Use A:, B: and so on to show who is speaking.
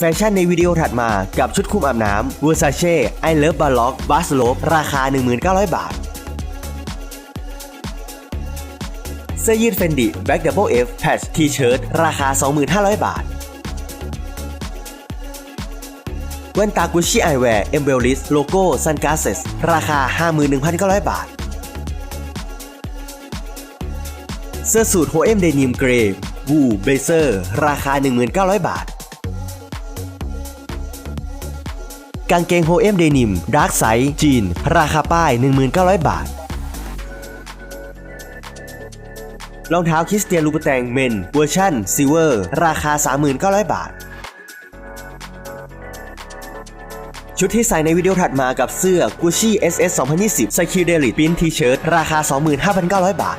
A: แฟชั่นในวิดีโอถัดมากับชุดคลุมอาบน้ำ Versace I Love Ballock b a s l o p ราคา 1900 บาท เสื้อยืด Fendi Black Double F Patch T-shirt ราคา 2500 บาทแว่นตา Gucci Eyewear Embellish Logo Sunglasses ราคา 51,900 บาท เสื้อสูท H&M Denim Grey Wool Blazer ราคา 1900 บาท กางเกง H&M Denim Dark Size จีน ราคาป้าย 1900 บาท รองเท้าคริสเตียนลูปแตงเมนเวอร์ชันซิเวอร์ ราคา 3,900 บาท ชุดที่ใส่ในวิดีโอถัดมากับเสื้อ Gucci SS 2020 Psychedelic Print T-shirt ราคา 25,900 บาท